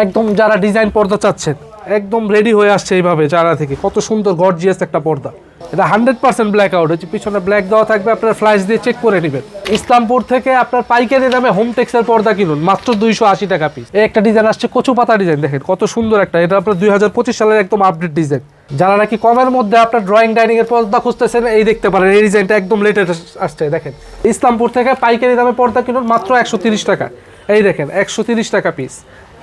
একদম যারা ডিজাইন পর্দা চাচ্ছেন, একদম রেডি হয়ে আসছে এইভাবে যারা থেকে। কত সুন্দর গর্জিয়াস একটা পর্দা। এটা হান্ড্রেড পার্সেন্ট ব্ল্যাক আউট হচ্ছে পিছনে ব্ল্যাক দেওয়া থাকবে, আপনার ফ্ল্যাশ দিয়ে চেক করে নেবেন। ইসলামপুর থেকে আপনার পাইকারি দামে হোম টেক্সের পর্দা কিনুন, মাত্র দুইশো আশি টাকা পিস এই একটা ডিজাইন আসছে কচু পাতা ডিজাইন দেখেন কত সুন্দর একটা, এটা আপনার দুই হাজার পঁচিশ সালের একদম আপডেট ডিজাইন যারা নাকি কমের মধ্যে আপনার ড্রয়িং ডাইনিং এর পর্দা খুঁজতেছেন, এই দেখতে পারেন, এই ডিজাইনটা একদম লেটেস্ট আসছে, দেখেন। ইসলামপুর থেকে পাইকারি দামে পর্দা কিনুন, মাত্র একশো তিরিশ টাকা। এই দেখেন, একশো তিরিশ টাকা পিস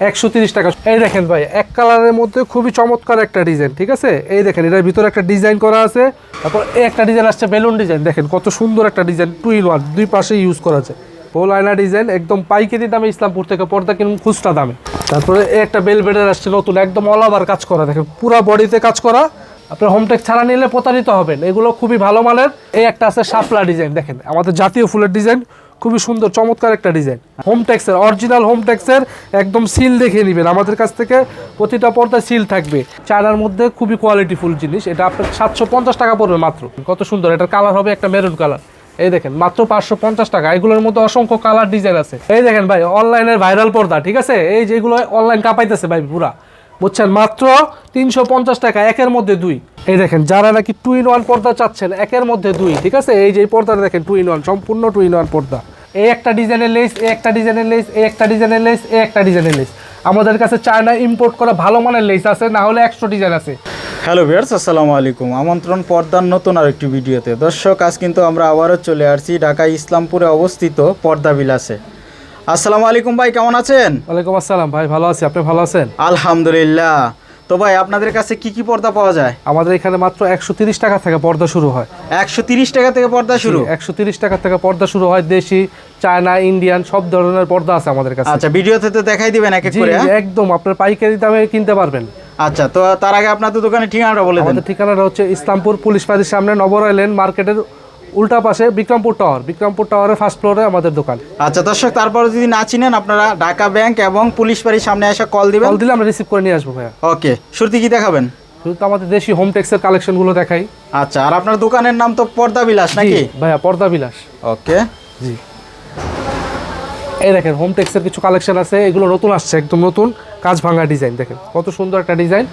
একশো টাকা। এই দেখেন ভাই, এক কালারের মধ্যে খুবই চমৎকার একটা ডিজাইন, ঠিক আছে? এই দেখেন, এটার ভিতরে একটা ডিজাইন করা আছে, তারপর একটা ডিজাইন আসছে বেলুন ডিজাইন। দেখেন, কত সুন্দর একটা ডিজাইন, টু ইন ওয়ান, দুই পাশে ইউজ করা আছে। পোল আয়না ডিজাইন, একদম পাইকারি দামে ইসলামপুর থেকে, পর্দা কিনুন, খুচরা দামে। তারপরে একটা বেল বেডের আসছে নতুন, একদম অল ওভার কাজ করা। দেখেন, পুরা বডিতে কাজ করা। আপনার হোমটেক ছাড়া নিলে প্রতারিত হবেন, এগুলো খুবই ভালো মানের। এই একটা আছে শাপলা ডিজাইন, দেখেন, আমাদের জাতীয় ফুলের ডিজাইন। খুবই সুন্দর, চমৎকার একটা ডিজাইন। হোমটেক্সের অরিজিনাল হোমটেক্সের একদম সিল দেখে নেবেন। আমাদের কাছ থেকে প্রতিটা পর্দা সিল থাকবে। চায়নার মধ্যে খুবই কোয়ালিটিফুল জিনিস। এটা আপনার সাতশো পঞ্চাশ টাকা পড়বে মাত্র। কত সুন্দর, এটার কালার হবে একটা মেরুন কালার এই দেখেন, মাত্র পাঁচশো পঞ্চাশ টাকা। এগুলোর মধ্যে অসংখ্য কালার ডিজাইন আছে। এই দেখেন ভাই অনলাইনের ভাইরাল পর্দা, ঠিক আছে? এই যেগুলো অনলাইন কাঁপাইতেছে ভাই, পুরা। বুঝছেন? মাত্র তিনশো পঞ্চাশ টাকা, একের মধ্যে দুই। এই দেখেন, যারা নাকি টু ইন ওয়ান পর্দা চাচ্ছেন, একের মধ্যে দুই, ঠিক আছে? এই যে পর্দাটা দেখেন টু ইন ওয়ান সম্পূর্ণ টু ইন ওয়ান পর্দা। এই একটা ডিজাইনের লেস এই একটা ডিজাইনের লেস এই একটা ডিজাইনের লেস এই একটা ডিজাইনের লেস আমাদের কাছে চায়না ইম্পোর্ট করা ভালো মানের লেস আছে, না হলে একশো ডিজাইন আছে। হ্যালো ভিউয়ার্স আসসালামু আলাইকুম। আমন্ত্রণ পর্দার নতুন আরেকটি ভিডিওতে। দর্শক, আজ কিন্তু আমরা আবারও চলে আসছি ঢাকা ইসলামপুরে অবস্থিত পর্দা বিলাসে। আসসালামু আলাইকুম ভাই কেমন আছেন? ওয়ালাইকুম আসসালাম ভাই ভালো আছি। আপনি ভালো আছেন? আলহামদুলিল্লাহ। তো ভাই আপনাদের কাছে কি কি পর্দা পাওয়া যায়? আমাদের এখানে মাত্র একশো তিরিশ টাকা থেকে পর্দা শুরু হয়। একশো তিরিশ টাকা থেকে পর্দা শুরু? একশো তিরিশ টাকা থেকে পর্দা শুরু হয়। দেশি চায়না ইন্ডিয়ান সব ধরনের পর্দা আছে আমাদের কাছে। আচ্ছা ভিডিওতে তো দেখাই দিবেন এক এক করে হ্যাঁ? একদম। আপনার পাইকারি দামে কিনতে পারবেন। আচ্ছা তো তার আগে আপনাদের দোকানের ঠিকানাটা বলে দেন। ঠিকানাটা হচ্ছে ইসলামপুর পুলিশ ফাঁড়ির সামনে নবরায় লেন মার্কেটের উল্টা পাশে বিক্রমপুর টাওয়ার। বিক্রমপুর টাওয়ারের ফার্স্ট ফ্লোরে আমাদের দোকান। আচ্ছা দর্শক তারপরে যদি না চিনেন আপনারা ঢাকা ব্যাংক এবং পুলিশ বাড়ির সামনে এসে কল দিবেন। কল দিলে আমরা রিসিভ করে নিয়ে আসব ভাইয়া। ওকে শুরুতে কি দেখাবেন? শুধু আমাদের দেশি হোম টেক্সের কালেকশনগুলো দেখাই। আচ্ছা আর আপনার দোকানের নাম তো পর্দা বিলাস নাকি? ভাইয়া পর্দা বিলাস। ওকে জি। এই দেখেন হোম টেক্সের কিছু কালেকশন আছে এগুলো নতুন আসছে একদম নতুন। কাজ ভাঙা ডিজাইন দেখেন কত সুন্দর একটা ডিজাইন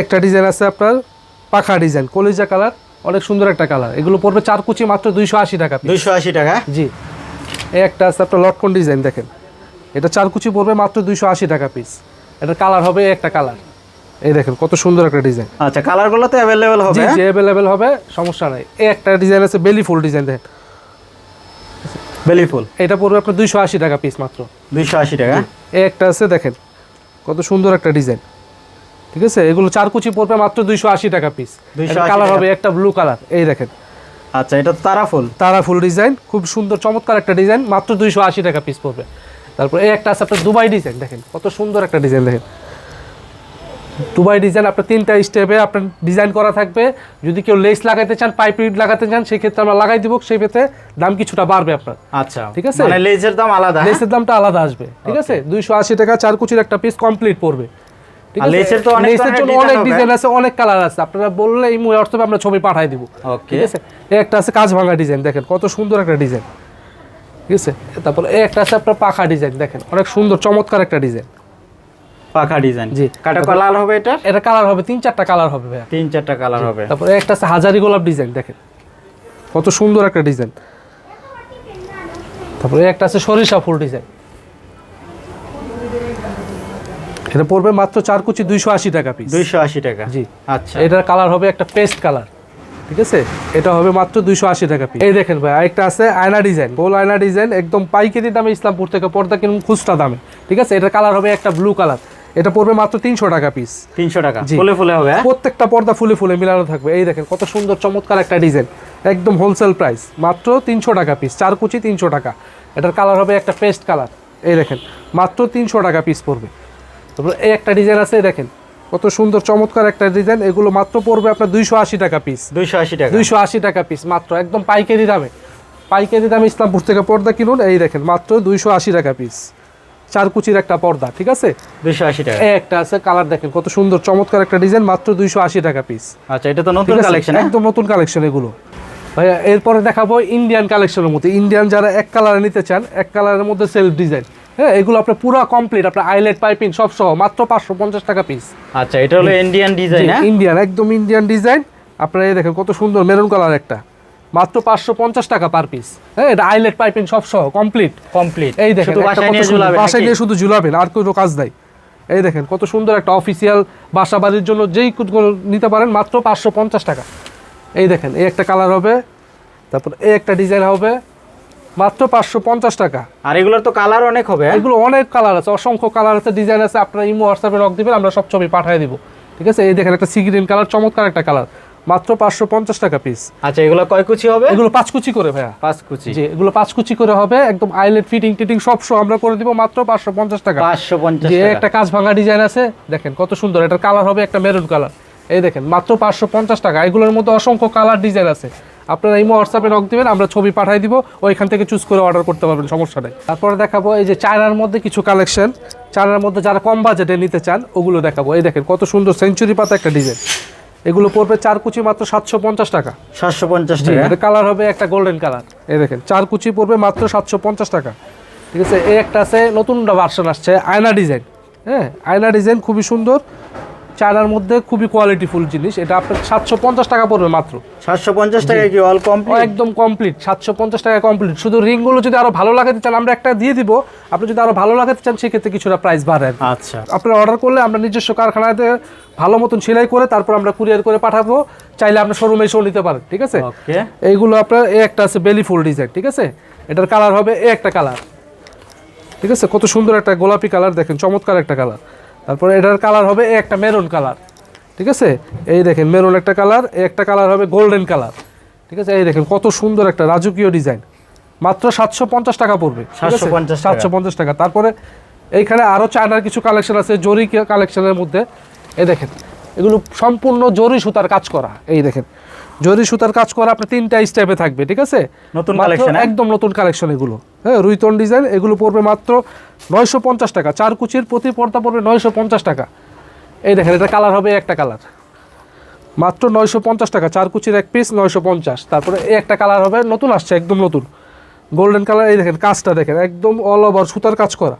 একটা ডিজাইন আছে আপনার পাখা ডিজাইন কলিজা কালার অনেক সুন্দর একটা কালার। এগুলো পড়বে চার কুচি মাত্র দুইশো আশি টাকা দুইশো আশি টাকা? জি। এই একটা আছে আপনার লটকন ডিজাইন দেখেন। এটা চার কুচি পড়বে মাত্র দুইশো আশি টাকা পিস এটা কালার হবে একটা কালার। এই দেখেন কত সুন্দর একটা ডিজাইন। আচ্ছা কালারগুলো তো অ্যাভেলেবেল হবে? জি অ্যাভেলেবেল হবে সমস্যা নাই। এই একটা ডিজাইন আছে বেলি ফুল ডিজাইন দেখেন। বেলি ফুল? এটা পড়বে আপনার দুইশো আশি টাকা পিস মাত্র। দুইশো আশি টাকা? এই একটা আছে দেখেন। কত সুন্দর একটা ডিজাইন। ঠিক আছে? এগুলো চার কুচি পড়বে মাত্র দুইশো আশি টাকা পিস 280 কালার হবে একটা ব্লু কালার এই দেখেন। আচ্ছা এটা তারা ফুল। তারা ফুল ডিজাইন খুব সুন্দর চমৎকার একটা ডিজাইন মাত্র দুইশো আশি টাকা পিস পড়বে। তারপর এই একটা আছে আপনার দুবাই ডিজাইন দেখেন কত সুন্দর একটা ডিজাইন দেখেন। দুবাই ডিজাইন আপনার তিনটা স্টেপে আপনার ডিজাইন করা থাকবে। যদি কেউ লেস লাগাইতে চান পাইপ লাগাতে চান সেক্ষেত্রে আমরা লাগাই দিব সেই ক্ষেত্রে দাম কিছুটা বাড়বে আপনার। আচ্ছা ঠিক আছে? মানে লেজের দাম আলাদা হ্যাঁ? লেসের দামটা আলাদা আসবে ঠিক আছে? দুইশো আশি টাকা চার কুচির একটা পিস কমপ্লিট পড়বে। লেসের তো অনেক ডিজাইন আছে অনেক কালার আছে। আপনারা বললে এই হোয়াটসঅ্যাপে আমরা ছবি পাঠাই দিব। ঠিক আছে? একটা আছে কাজ ভাঙা ডিজাইন দেখেন কত সুন্দর একটা ডিজাইন ঠিক আছে? তারপর একটা আছে আপনার পাখা ডিজাইন দেখেন অনেক সুন্দর চমৎকার একটা ডিজাইন পাখা ডিজাইন জি। কাটা কালার হবে এটা এটা কালার হবে তিন চারটা কালার হবে ভাইয়া। তিন চারটা কালার হবে। তারপরে একটা আছে হাজারি গোলাপ ডিজাইন দেখেন। কত সুন্দর একটা ডিজাইন তারপরে একটা আছে সরিষা ফুল ডিজাইন এটা পড়বে মাত্র চার কুচি দুইশো আশি টাকা পিস দুইশো আশি টাকা। জি। আচ্ছা। এটার কালার হবে একটা পেস্ট কালার ঠিক আছে? এটা হবে মাত্র দুইশো আশি টাকা পিস এই দেখেন ভাই আরেকটা আছে আয়না ডিজাইন গোল আয়না ডিজাইন একদম পাইকারি দামে ইসলামপুর থেকে পর্দা কিনুন খুচরা দামে। ঠিক আছে? এটার কালার হবে একটা ব্লু কালার এটা পড়বে মাত্র তিনশো টাকা পিস তিনশো টাকা। ফুলে ফুলে হবে হ্যাঁ? প্রত্যেকটা পর্দা ফুলে ফুলে মিলানো থাকবে। এই দেখেন কত সুন্দর চমৎকার একটা ডিজাইন একদম হোলসেল প্রাইস মাত্র তিনশো টাকা পিস চার কুচি তিনশো টাকা। এটার কালার হবে একটা পেস্ট কালার এই দেখেন মাত্র তিনশো টাকা পিস পড়বে। তারপর এই একটা ডিজাইন আছে দেখেন কত সুন্দর চমৎকার একটা ডিজাইন এগুলো মাত্র পড়বে আপনার দুইশো আশি টাকা পিস দুইশো আশি টাকা। দুইশো আশি টাকা পিস মাত্র একদম পাইকারি দামে। পাইকারি দামে ইসলামপুর থেকে পর্দা কিনুন এই দেখেন মাত্র দুইশো আশি টাকা পিস চার কুচির একটা পর্দা ঠিক আছে? দুইশো আশি টাকা। এই একটা আছে কালার দেখেন কত সুন্দর চমৎকার একটা ডিজাইন মাত্র দুইশো আশি টাকা পিস আচ্ছা এটা তো নতুন কালেকশন একদম নতুন কালেকশন এগুলো। ভাইয়া এরপরে দেখাবো ইন্ডিয়ান কালেকশনের মধ্যে। ইন্ডিয়ান যারা এক কালারে নিতে চান এক কালারের মধ্যে সেলফ ডিজাইন হ্যাঁ এগুলো আপনার পুরো কমপ্লিট আপনার আইলেট পাইপিং সব সহ মাত্র পাঁচশো পঞ্চাশ টাকা পিস আচ্ছা এটা হলো ইন্ডিয়ান ডিজাইন ইন্ডিয়ান একদম ইন্ডিয়ান ডিজাইন আপনারা এই দেখেন কত সুন্দর মেরুন কালার একটা। মাত্র পাঁচশো পঞ্চাশ টাকা পার পিস হ্যাঁ এটা আইলেট পাইপিং সব সহ কমপ্লিট কমপ্লিট এই দেখেন বাসায় নিয়ে শুধু ঝুলাবেন আর কোনো কাজ নাই। এই দেখেন কত সুন্দর একটা অফিসিয়াল বাসা বাড়ির জন্য যেই নিতে পারেন মাত্র পাঁচশো পঞ্চাশ টাকা। এই দেখেন এই একটা কালার হবে তারপর এই একটা ডিজাইন হবে। মাত্র পাঁচশো পঞ্চাশ টাকা। আর এগুলোর তো কালার অনেক হবে হ্যাঁ? এগুলো অনেক কালার আছে অসংখ্য কালার আছে ডিজাইন আছে আপনারা ইমো হোয়াটসঅ্যাপে রক দিবেন আমরা সব ছবি পাঠিয়ে দিব। ঠিক আছে? এই দেখেন একটা সি গ্রিন কালার চমৎকার একটা কালার মাত্র পাঁচশো পঞ্চাশ টাকা পিস আচ্ছা এগুলো কয় কুচি হবে? এগুলো পাঁচ কুচি করে ভাইয়া। পাঁচ কুচি। জি এগুলো পাঁচ কুচি করে হবে একদম আইলেট ফিটিং টিটিং সব শো আমরা করে দিব মাত্র পাঁচশো পঞ্চাশ টাকা। পাঁচশো পঞ্চাশ একটা কাজ ভাঙা ডিজাইন আছে দেখেন কত সুন্দর এটার কালার হবে একটা মেরুন কালার এই দেখেন মাত্র পাঁচশো পঞ্চাশ টাকা এগুলোর মধ্যে অসংখ্য কালার ডিজাইন আছে। আপনারা এই হোয়াটসঅ্যাপে নক দেবেন আমরা ছবি পাঠিয়ে দিব ওইখান থেকে চুজ করে অর্ডার করতে পারবেন সমস্যা নেই। তারপরে দেখাবো এই যে চায়নার মধ্যে কিছু কালেকশন চায়নার মধ্যে যারা কম বাজেটে নিতে চান ওগুলো দেখাবো। এই দেখেন কত সুন্দর সেঞ্চুরি পাতা একটা ডিজাইন এগুলো পড়বে চার কুচি মাত্র সাতশো পঞ্চাশ টাকা। সাতশো পঞ্চাশ টাকা? কালার হবে একটা গোল্ডেন কালার এই দেখেন চার কুচি পড়বে মাত্র সাতশো পঞ্চাশ টাকা। ঠিক আছে এই একটা আছে নতুন ভার্সন আসছে আয়না ডিজাইন হ্যাঁ আয়না ডিজাইন খুবই সুন্দর। চায়নার মধ্যে খুবই কোয়ালিটিফুল জিনিস। এটা আপনার সাতশো পঞ্চাশ টাকা পড়বে মাত্র। সাতশো পঞ্চাশ টাকা কি অল কমপ্লিট একদম কমপ্লিট সাতশো পঞ্চাশ টাকা কমপ্লিট শুধু রিংগুলো যদি আরও ভালো লাগাতে চান আমরা একটা দিয়ে দিব। আপনি যদি আরও ভালো লাগাতে চান সেক্ষেত্রে কিছুটা প্রাইস বাড়ায় আচ্ছা। আপনারা অর্ডার করলে আমরা নিজস্ব কারখানাতে ভালো মতন সেলাই করে তারপর আমরা কুরিয়ার করে পাঠাবো। চাইলে আপনার শোরুমে এসেও নিতে পারেন ঠিক আছে? এইগুলো আপনার এ একটা আছে বেলি ফুল ডিজাইন ঠিক আছে? এটার কালার হবে এ একটা কালার ঠিক আছে? কত সুন্দর একটা গোলাপি কালার দেখেন চমৎকার একটা কালার তারপরে এটার কালার হবে একটা মেরুন কালার ঠিক আছে? এই দেখেন মেরুন একটা কালার একটা কালার হবে গোল্ডেন কালার ঠিক আছে? এই দেখেন কত সুন্দর একটা রাজকীয় ডিজাইন। মাত্র সাতশো পঞ্চাশ টাকা পড়বে 750 টাকা। সাতশো পঞ্চাশ টাকা। তারপরে এইখানে আরও চায়নার কিছু কালেকশন আছে জরি কালেকশনের মধ্যে। এই দেখেন এগুলো সম্পূর্ণ জরি সুতার কাজ করা এই দেখেন। জরি সুতার কাজ করা আপনার তিনটা স্টেপে থাকবে ঠিক আছে? নতুন কালেকশন হ্যাঁ? একদম নতুন কালেকশন এগুলো। হ্যাঁ রুইতন ডিজাইন এগুলো পড়বে মাত্র নয়শো পঞ্চাশ টাকা। চার কুচির প্রতি পর্দা পড়বে নয়শো পঞ্চাশ টাকা। এই দেখেন এটা কালার হবে একটা কালার মাত্র নয়শো পঞ্চাশ টাকা চার কুচির এক পিস নয়শো পঞ্চাশ। তারপরে এই একটা কালার হবে নতুন আসছে একদম নতুন। গোল্ডেন কালার এই দেখেন কাজটা দেখেন একদম অল ওভার সুতার কাজ করা।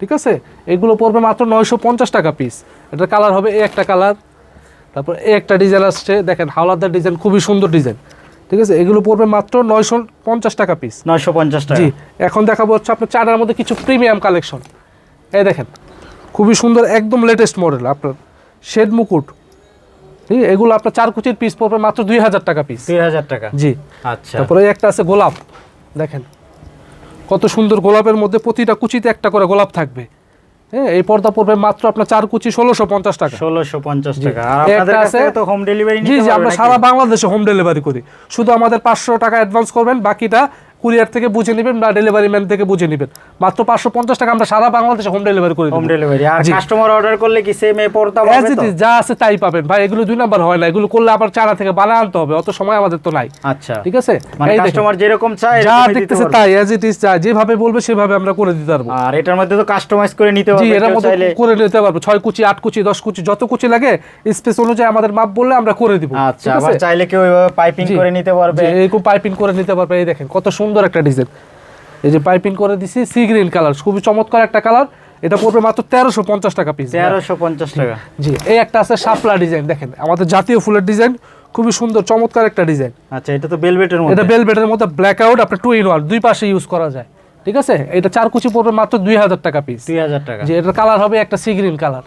ঠিক আছে? এগুলো পড়বে মাত্র নয়শো পঞ্চাশ টাকা পিস এটার কালার হবে এই একটা কালার তারপর এই একটা ডিজাইন আসছে দেখেন হাওলাদার ডিজাইন খুবই সুন্দর ডিজাইন। ঠিক আছে? এগুলো পড়বে মাত্র নয়শো পঞ্চাশ টাকা পিস নয়শো পঞ্চাশ টাকা। জি এখন দেখাবো হচ্ছে আপনার চায়নার মধ্যে কিছু প্রিমিয়াম কালেকশন এই দেখেন খুবই সুন্দর একদম লেটেস্ট মডেল আপনার। শেড মুকুট। ঠিক আছে? এগুলো আপনার চার কুচির পিস পড়বে মাত্র দুই হাজার টাকা পিস দুই হাজার টাকা। জি আচ্ছা। তারপরে এই একটা আছে গোলাপ। দেখেন কত সুন্দর গোলাপের মধ্যে প্রতিটা কুচিতে একটা করে গোলাপ থাকবে। হ্যাঁ এই পর্দা পড়বে মাত্র আপনার চার কুচি ষোলোশো পঞ্চাশ টাকা। ষোলোশো পঞ্চাশ টাকা। একটা আছে- তো হোম ডেলিভারি জি জি আমরা সারা বাংলাদেশে হোম ডেলিভারি করি। শুধু আমাদের পাঁচশো টাকা অ্যাডভান্স করবেন বাকিটা কুরিয়ার থেকে বুঝে নেবেন বা ডেলিভারি ম্যান থেকে বুঝে নেবেন। মাত্র পাঁচশো পঞ্চাশ টাকা আমরা সারা বাংলাদেশে হোম ডেলিভারি করি হোম ডেলিভারি আর কাস্টমার অর্ডার করলে কি সেম এ পড়তা তো? যা আছে তাই পাবেন। ভাই এগুলো দুই নাম্বার হয় না। এগুলো করলে আবার চারা থেকে বানায় আনতে হবে। অত সময় আমাদের তো নাই। আচ্ছা। ঠিক আছে? মানে কাস্টমার যেরকম চায় যা দেখতেছে তাই। অ্যাজ ইট ইজ যেভাবে বলবে সেভাবে আমরা করে দিতে পারব। আর এটার মধ্যে তো কাস্টমাইজ করে নিতে পারবে। এটার মধ্যে করে নিতে পারব। ছয় কুচি আট কুচি দশ কুচি যত কুচি লাগে স্পেস অনুযায়ী আমাদের মাপ বললে আমরা করে দিব। আচ্ছা আবার চাইলে কেউ এভাবে পাইপিং করে নিতে পারবে। এরকম পাইপিং করে নিতে পারবে। এই দেখেন কত সুন্দর একটা ডিজাইন এই যে পাইপিং করে দিছি সি গ্রিন কালার খুবই চমৎকার একটা কালার এটা পড়বে মাত্র তেরোশো পঞ্চাশ টাকা পিস তেরোশো পঞ্চাশ টাকা। জি এই একটা আছে শাপলা ডিজাইন দেখেন আমাদের জাতীয় ফুলের ডিজাইন খুবই সুন্দর চমৎকার একটা ডিজাইন আচ্ছা এটা তো বেলভেটের এটা মধ্যে বেলভেটের মধ্যে ব্ল্যাক আউট আপনার টু ইন ওয়ান দুই পাশে ইউজ করা যায়। ঠিক আছে? এটা চার কুচি পড়বে মাত্র দুই হাজার টাকা পিস দুই হাজার টাকা। যে এটার কালার হবে একটা সি গ্রিন কালার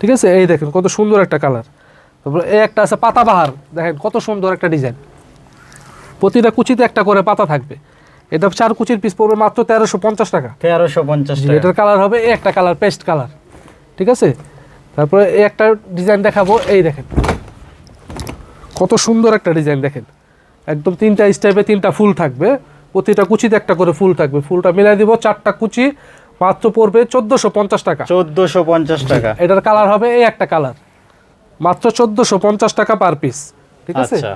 ঠিক আছে? এই দেখেন কত সুন্দর একটা কালার তারপর এই একটা আছে পাতাবাহার দেখেন কত সুন্দর একটা ডিজাইন প্রতিটা কুচিতে একটা করে পাতা থাকবে। এটা চার কুচির পিস পড়বে মাত্র তেরোশো পঞ্চাশ টাকা। তেরোশো পঞ্চাশ এটার কালার হবে এই একটা কালার পেস্ট কালার ঠিক আছে? তারপরে এই একটা ডিজাইন দেখাবো এই দেখেন। কত সুন্দর একটা ডিজাইন দেখেন। একদম তিনটা স্টাইপে তিনটা ফুল থাকবে। প্রতিটা কুচিতে একটা করে ফুল থাকবে। ফুলটা মিলাই দিব চারটা কুচি মাত্র পড়বে চোদ্দোশো পঞ্চাশ টাকা। চোদ্দশো পঞ্চাশ টাকা। এটার কালার হবে এই একটা কালার মাত্র চোদ্দোশো পঞ্চাশ টাকা পার পিস ঠিক আছে? আচ্ছা।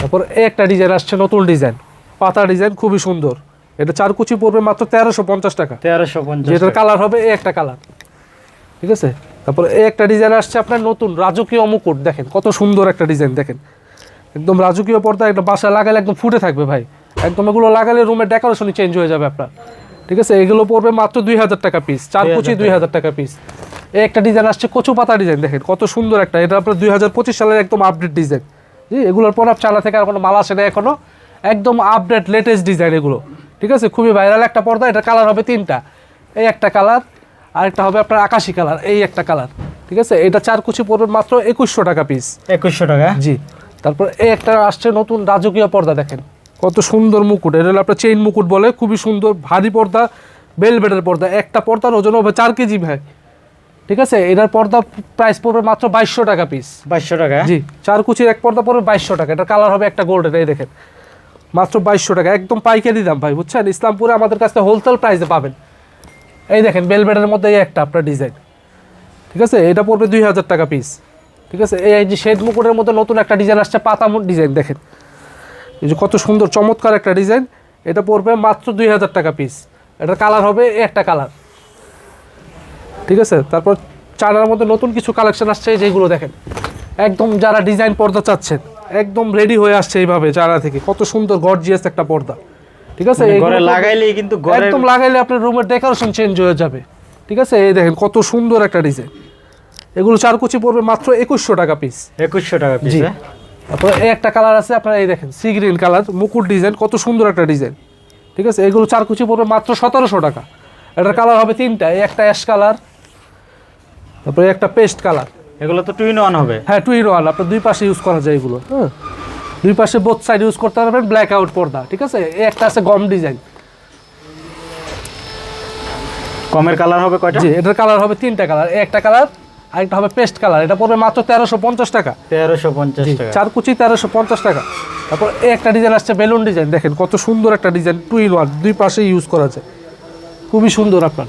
তারপর এই একটা ডিজাইন আসছে নতুন ডিজাইন। পাতা ডিজাইন খুবই সুন্দর। এটা চার কুচি পড়বে মাত্র তেরোশো পঞ্চাশ টাকা। তেরোশো পঞ্চাশ যেটার কালার হবে এই একটা কালার। ঠিক আছে? তারপর এই একটা ডিজাইন আসছে আপনার নতুন রাজকীয় মুকুট। দেখেন কত সুন্দর একটা ডিজাইন দেখেন। একদম রাজকীয় পর্দা একটা বাসা লাগালে একদম ফুটে থাকবে ভাই। একদম এগুলো লাগালে রুমের ডেকোরেশনই চেঞ্জ হয়ে যাবে আপনার। ঠিক আছে? এগুলো পড়বে মাত্র দুই হাজার টাকা পিস চার কুচি দুই হাজার টাকা পিস এই একটা ডিজাইন আসছে কচু পাতা ডিজাইন দেখেন কত সুন্দর একটা। এটা আপনার দুই হাজার পঁচিশ সালের একদম আপডেট ডিজাইন। জি এগুলোর পর চালা থেকে আর কোনো মাল আসে না এখনও। একদম আপডেট লেটেস্ট ডিজাইন এগুলো। ঠিক আছে? খুবই ভাইরাল একটা পর্দা এটা কালার হবে তিনটা। এই একটা কালার আরেকটা হবে আপনার আকাশি কালার এই একটা কালার ঠিক আছে? এটা চার কুচি পড়বে মাত্র একুশশো টাকা পিস একুশশো টাকা? জি। তারপর এই একটা আসছে নতুন রাজকীয় পর্দা দেখেন। কত সুন্দর মুকুট। এটা হলো আপনার চেইন মুকুট বলে খুবই সুন্দর ভারী পর্দা বেলবেটের পর্দা। একটা পর্দার ওজন হবে চার কেজি ভাই। ঠিক আছে? এটার পর্দা প্রাইস পড়বে মাত্র বাইশশো টাকা পিস বাইশশো টাকা? জি চার কুচির এক পর্দা পড়বে বাইশশো টাকা। এটার কালার হবে একটা গোল্ডের এই দেখেন। মাত্র বাইশশো টাকা একদম পাইকারি দাম ভাই বুঝছেন? ইসলামপুরে আমাদের কাছে হোলসেল প্রাইসে পাবেন। এই দেখেন বেলবেটের মধ্যে এই একটা আপনার ডিজাইন ঠিক আছে? এটা পড়বে দুই হাজার টাকা পিস ঠিক আছে? এই যে শেড মুকুটের মধ্যে নতুন একটা ডিজাইন আসছে পাতা ডিজাইন দেখেন। এই যে কত সুন্দর চমৎকার একটা ডিজাইন এটা পড়বে মাত্র দুই হাজার টাকা পিস এটার কালার হবে একটা কালার ঠিক আছে? তারপর চায়নার মধ্যে নতুন কিছু কালেকশন আসছে যেগুলো দেখেন। একদম যারা ডিজাইন পর্দা চাচ্ছেন একদম রেডি হয়ে আসছে এইভাবে চায়না থেকে। কত সুন্দর গর্জিয়াস একটা পর্দা। ঠিক আছে? ঘরে লাগাইলেই কিন্তু একদম লাগাইলে আপনার রুমের ডেকোরেশন চেঞ্জ হয়ে যাবে। ঠিক আছে? এই দেখেন কত সুন্দর একটা ডিজাইন এগুলো চার কুচি পড়বে মাত্র একুশশো টাকা পিস একুশশো টাকা পিস জি। তারপরে এই একটা কালার আছে আপনারা এই দেখেন সি গ্রিন কালার মুকুট ডিজাইন কত সুন্দর একটা ডিজাইন ঠিক আছে? এগুলো চার কুচি পড়বে মাত্র সতেরোশো টাকা। এটার কালার হবে তিনটা এই একটা অ্যাশ কালার তারপরে একটা পেস্ট কালার। এগুলো তো টুইন ওয়ান হবে। হ্যাঁ টু ইন ওয়ান আপনার দুই পাশে ইউজ করা যায় এগুলো হ্যাঁ। দুই পাশে বোথ সাইড ইউজ করতে পারবেন ব্ল্যাক আউট পর্দা ঠিক আছে? একটা আছে গম ডিজাইন কমের কালার হবে কয়টা? জি এটার কালার হবে তিনটা কালার একটা কালার আরেকটা হবে পেস্ট কালার এটা পড়বে মাত্র তেরোশো পঞ্চাশ টাকা। তেরোশো পঞ্চাশ টাকা। চার কুচি তেরোশো পঞ্চাশ টাকা। তারপর একটা ডিজাইন আসছে বেলুন ডিজাইন দেখেন কত সুন্দর একটা ডিজাইন টু ইন ওয়ান দুই পাশে ইউজ করা যায়। খুবই সুন্দর আপনার।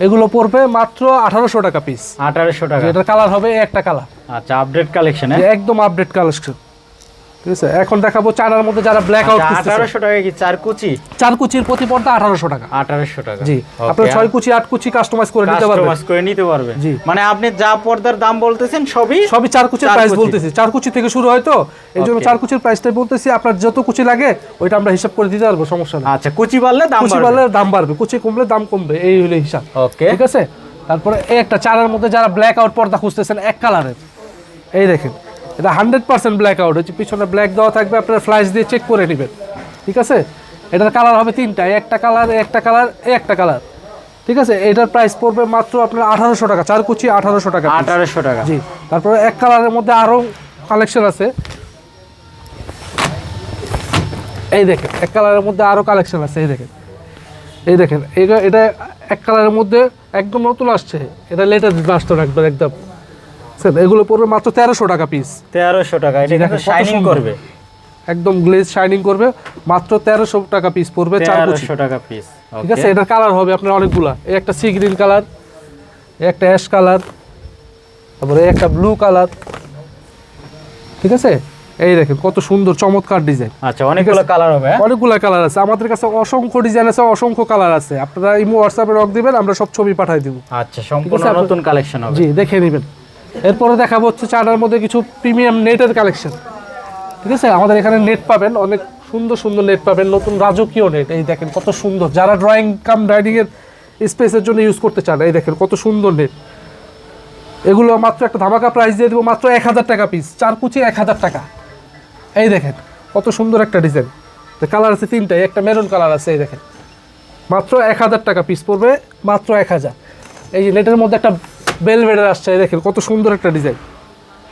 এগুলো পড়বে মাত্র আঠারোশো টাকা পিস আঠারোশো টাকা। এটা কালার হবে একটা কালার আচ্ছা আপডেট কালেকশন একদম আপডেট কালেকশন ঠিক আছে? এখন দেখাবো চারার মধ্যে যারা ব্ল্যাক আউট আঠারোশো টাকা কি? চার কুচি? চার কুচির প্রতি পর্দা আঠারোশো টাকা। আঠারোশো টাকা। জি আপনার ছয় কুচি আট কুচি কাস্টমাইজ করে নিতে পারবেন। কাস্টমাইজ করে নিতে পারবে জি। মানে আপনি যা পর্দার দাম বলতেছেন সবই সবই চার কুচির প্রাইস বলতেছি। চার কুচি থেকে শুরু হয় তো? এই জন্য চার কুচির প্রাইসটাই বলতেছি। আপনার যত কুচি লাগে ওইটা আমরা হিসাব করে দিতে পারব সমস্যা নেই। আচ্ছা কুচি বাড়লে দাম কুচি বাড়লে দাম বাড়বে। কুচি কমলে দাম কমবে। এই হলো হিসাব। ওকে ঠিক আছে? তারপরে এই একটা চারের মধ্যে যারা ব্ল্যাক আউট পর্দা খুঁজতেছেন এক কালারের এই দেখেন। এটা হান্ড্রেড পার্সেন্ট ব্ল্যাক আউট হচ্ছে পিছনে ব্ল্যাক দেওয়া থাকবে আপনার ফ্ল্যাশ দিয়ে চেক করে নেবেন। ঠিক আছে? এটার কালার হবে তিনটা একটা কালার একটা কালার একটা কালার ঠিক আছে? এটার প্রাইস পড়বে মাত্র আপনার আঠারোশো টাকা চার কুচি আঠারোশো টাকা। আঠারোশো টাকা। জি তারপরে এক কালারের মধ্যে আরও কালেকশন আছে। এই দেখেন এক কালারের মধ্যে আরও কালেকশন আছে এই দেখেন। এই দেখেন এটা এটা এক কালারের মধ্যে একদম নতুন আসছে। এটা লেটেস্ট আসতো একবার একদম। স্যার এগুলো পড়বে মাত্র তেরোশো টাকা পিস তেরোশো টাকা এটা কিন্তু কত শাইনিং সুন্দর। করবে। একদম গ্লেজ শাইনিং করবে মাত্র তেরোশো টাকা পিস পড়বে তেরোশো টাকা পিস ঠিক আছে এটার কালার হবে আপনার অনেকগুলা। এই একটা সি গ্রিন কালার একটা অ্যাশ কালার তারপরে একটা ব্লু কালার ঠিক আছে? এই দেখেন কত সুন্দর চমৎকার ডিজাইন আচ্ছা অনেকগুলো কালার হবে হ্যাঁ? অনেকগুলা কালার আছে। আমাদের কাছে অসংখ্য ডিজাইন আছে অসংখ্য কালার আছে। আপনারা ইমো হোয়াটসঅ্যাপে রক দিবেন আমরা সব ছবি পাঠিয়ে দিব। আচ্ছা সম্পূর্ণ নতুন কালেকশন হবে। জি দেখে নেবেন। এরপরে দেখাবো হচ্ছে চাটার মধ্যে কিছু প্রিমিয়াম নেটের কালেকশন। ঠিক আছে? আমাদের এখানে নেট পাবেন, অনেক সুন্দর সুন্দর নেট পাবেন, নতুন রাজকীয় নেট। এই দেখেন কত সুন্দর। যারা ড্রয়িং কাম ডাইনিং এর স্পেসের জন্য ইউজ করতে চান, এই দেখেন কত সুন্দর নেট। এগুলো মাত্র একটা ধামাকা প্রাইস দিয়ে দেবো, মাত্র এক হাজার টাকা পিস চার কুচি এক হাজার টাকা। এই দেখেন কত সুন্দর একটা ডিজাইন তো কালার আছে তিনটাই, একটা মেরুন কালার আছে, এই দেখেন। মাত্র এক হাজার টাকা পিস পড়বে, মাত্র এক হাজার। এই যে নেটের মধ্যে একটা বেলভেডের আসছে এই দেখেন কত সুন্দর একটা ডিজাইন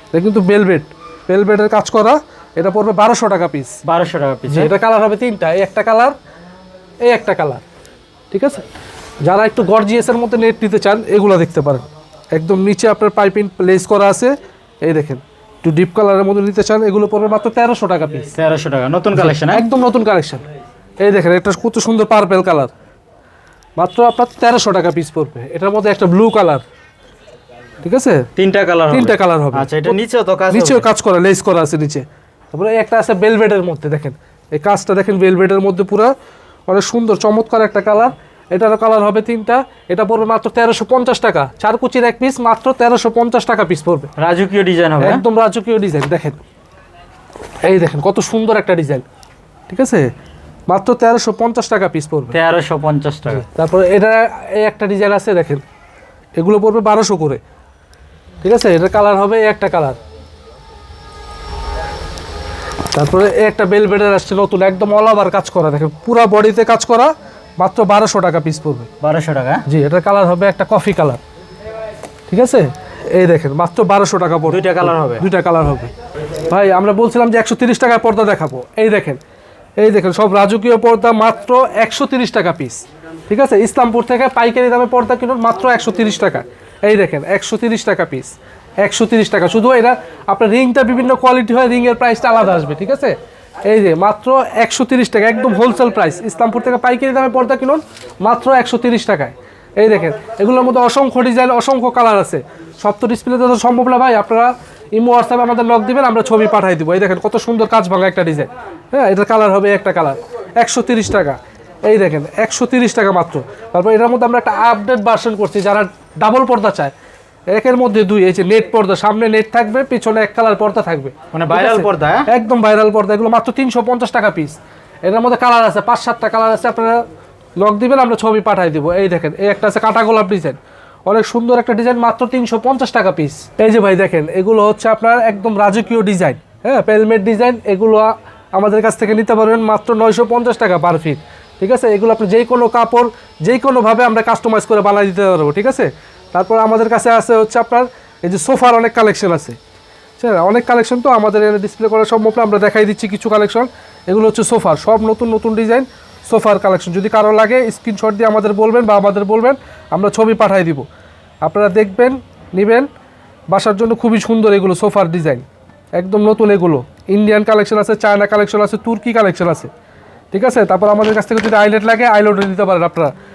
এটা কিন্তু বেলভেট বেলভেটের কাজ করা এটা পড়বে বারোশো টাকা পিস বারোশো টাকা পিস এটা কালার হবে তিনটা এই একটা কালার এই একটা কালার ঠিক আছে? যারা একটু গর্জিয়াসের মধ্যে নেট নিতে চান এগুলো দেখতে পারেন। একদম নিচে আপনার পাইপিং প্লেস করা আছে। এই দেখেন একটু ডিপ কালারের মধ্যে নিতে চান এগুলো পড়বে মাত্র তেরোশো টাকা পিস তেরোশো টাকা নতুন কালেকশন একদম নতুন কালেকশন এই দেখেন একটা কত সুন্দর পার্পেল কালার মাত্র আপনার তেরোশো টাকা পিস পড়বে। এটার মধ্যে একটা ব্লু কালার ঠিক আছে? তিনটা কালার তিনটা কালার হবে। আচ্ছা এটা নিচেও তো কাজ নিচেও কাজ করা লেস করা আছে নিচে। তারপরে একটা আছে বেলভেটের মধ্যে দেখেন। এই কাজটা দেখেন বেলভেটের মধ্যে পুরো। অনেক সুন্দর চমৎকার একটা কালার এটারও কালার হবে তিনটা। এটা পড়বে মাত্র তেরোশো পঞ্চাশ টাকা। চার কুচির এক পিস মাত্র তেরোশো পঞ্চাশ টাকা পিস পড়বে। রাজকীয় ডিজাইন হবে হ্যাঁ? একদম রাজকীয় ডিজাইন দেখেন। এই দেখেন কত সুন্দর একটা ডিজাইন ঠিক আছে? মাত্র তেরোশো পঞ্চাশ টাকা পিস পড়বে। তেরোশো পঞ্চাশ টাকা। তারপরে এটা এই একটা ডিজাইন আছে দেখেন। এগুলো পড়বে বারোশো করে। ঠিক আছে? এটার কালার হবে একটা কালার তারপরে একটা বেল বেডের আসছে নতুন একদম অল ওভার কাজ করা। দেখেন পুরো বডিতে কাজ করা মাত্র বারোশো টাকা পিস পড়বে। বারোশো টাকা? জি এটার কালার হবে একটা কফি কালার ঠিক আছে? এই দেখেন মাত্র বারোশো টাকা পড়বে। দুইটা কালার হবে। দুইটা কালার হবে। ভাই আমরা বলছিলাম যে একশো তিরিশ টাকায় পর্দা দেখাবো। এই দেখেন এই দেখেন সব রাজকীয় পর্দা মাত্র একশো তিরিশ টাকা পিস ঠিক আছে? ইসলামপুর থেকে পাইকারি দামে পর্দা কিনুন মাত্র একশো তিরিশ টাকা। এই দেখেন, একশো টাকা পিস একশো টাকা। শুধু এটা, আপনার রিংটা বিভিন্ন কোয়ালিটি হয় রিংয়ের প্রাইসটা আলাদা আসবে, ঠিক আছে? এই যে, মাত্র একশো টাকা, একদম হোলসেল প্রাইস ইসলামপুর থেকে পাইকারি দামে পর্দা কিনুন, মাত্র একশো টাকায়। এই দেখেন, এগুলোর মধ্যে অসংখ্য ডিজাইন অসংখ্য কালার আছে। সব তো ডিসপ্লেতে তো সম্ভব না ভাই, আপনারা ইমো হোয়াটসঅ্যাপে আমাদের লক দিবেন, আমরা ছবি পাঠাই দিব। এই দেখেন, কত সুন্দর কাজ ভাঙা একটা ডিজাইন হ্যাঁ এটার কালার হবে একটা কালার একশো টাকা। এই দেখেন একশো তিরিশ টাকা মাত্র। তারপর এটার মধ্যে আমরা একটা আপডেট ভার্সন করছি যারা ডাবল পর্দা চায়। একের মধ্যে দুই এই যে নেট পর্দা সামনে নেট থাকবে পিছনে এক কালার পর্দা থাকবে। মানে ভাইরাল পর্দা, হ্যাঁ? একদম ভাইরাল পর্দা এগুলো মাত্র তিনশো পঞ্চাশ টাকা পিস এটার মধ্যে কালার আছে পাঁচ সাতটা কালার আছে আপনারা লক দিবেন আমরা ছবি পাঠাই দিব। এই দেখেন এই একটা আছে কাটা গোলাপ ডিজাইন অনেক সুন্দর একটা ডিজাইন মাত্র তিনশো পঞ্চাশ টাকা পিস এই যে ভাই দেখেন এগুলো হচ্ছে আপনার একদম রাজকীয় ডিজাইন হ্যাঁ? পেলমেট ডিজাইন এগুলো আমাদের কাছ থেকে নিতে পারবেন মাত্র নয়শো পঞ্চাশ টাকা পার ফিট ঠিক আছে? এগুলো আপনি যে কোনো কাপড়, যে কোনোভাবে আমরা কাস্টমাইজ করে বানিয়ে দিতে পারব, ঠিক আছে? তারপর আমাদের কাছে আছে হচ্ছে আপনার, এই যে সোফার অনেক কালেকশন আছে। ঠিক অনেক কালেকশন তো আমাদের এখানে ডিসপ্লে করা সম্ভব না, আমরা দেখাই দিচ্ছি কিছু কালেকশন এগুলো হচ্ছে সোফার, সব নতুন নতুন ডিজাইন সোফার কালেকশন যদি কারও লাগে স্ক্রিনশট দিয়ে আমাদের বলবেন বা আমাদের বলবেন, আমরা ছবি পাঠিয়ে দিব। আপনারা দেখবেন, নেবেন, বাসার জন্য খুবই সুন্দর এগুলো সোফার ডিজাইন একদম নতুন এগুলো। ইন্ডিয়ান কালেকশন আছে চায়না কালেকশন আছে তুর্কি কালেকশন আছে। ঠিক আছে? তারপর আমাদের কাছ থেকে যদি আইলেট লাগে আইলেটও দিতে পারেন আপনারা।